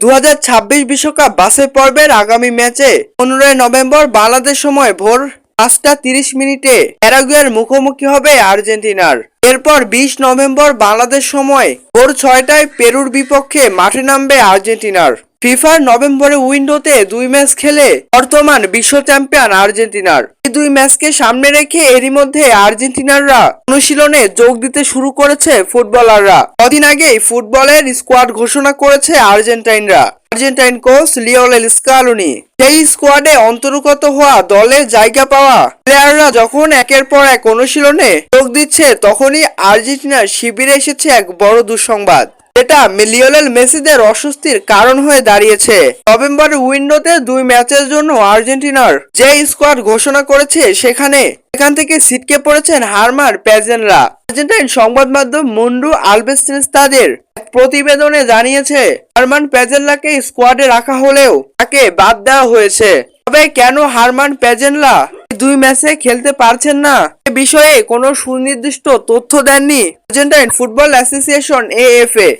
দু বিশ্বকাপ বাছাই পর্বের আগামী ম্যাচে পনেরোই নভেম্বর বাংলাদেশ সময় ভোর পাঁচটা তিরিশ মিনিটে প্যারাগুয়ের মুখোমুখি হবে আর্জেন্টিনার। এরপর বিশ নভেম্বর বাংলাদেশ সময় ভোর ছয়টায় পেরুর বিপক্ষে মাঠে নামবে আর্জেন্টিনার। ফিফার নভেম্বরে উইন্ডোতে দুই ম্যাচ খেলে বর্তমান বিশ্ব চ্যাম্পিয়ন আর্জেন্টিনার। এই দুই ম্যাচকে সামনে রেখে এরই মধ্যে আর্জেন্টিনাররা অনুশীলনে যোগ দিতে শুরু করেছে ফুটবলাররা। কদিন আগেই ফুটবলের স্কোয়াড ঘোষণা করেছে আর্জেন্টাইনরা। Argentine coach Lionel Scaloni. সেই স্কোয়াডে অন্তর্গত হওয়া দলে জায়গা পাওয়া প্লেয়াররা যখন একের পর এক অনুশীলনে যোগ দিচ্ছে, তখনই আর্জেন্টিনার শিবিরে এসেছে এক বড় দুঃসংবাদ। এটা লিওনেল মেসিদের অস্বস্তির কারণ হয়ে দাঁড়িয়েছে। নভেম্বরের উইন্ডোতে দুই ম্যাচের জন্য আর্জেন্টিনার যে স্কোয়াড ঘোষণা করেছে সেখানে, সেখান থেকে সিটকে পড়েছেন হারমার প্যাজেনরা আর্জেন্টাইন সংবাদ মাধ্যম মুন্ডু আলবেস্টেন্স তাদের এক প্রতিবেদনে জানিয়েছে, হারমান প্যাজেনলাকে স্কোয়াডে রাখা হলেও তাকে বাদ দেওয়া হয়েছে। তবে কেন হারমান প্যাজেনলা দুই ম্যাচে খেলতে পারছেন না? এ বিষয়ে কোনো সুনির্দিষ্ট তথ্য দেননি আর্জেন্টাইন ফুটবল অ্যাসোসিয়েশন এএফএ।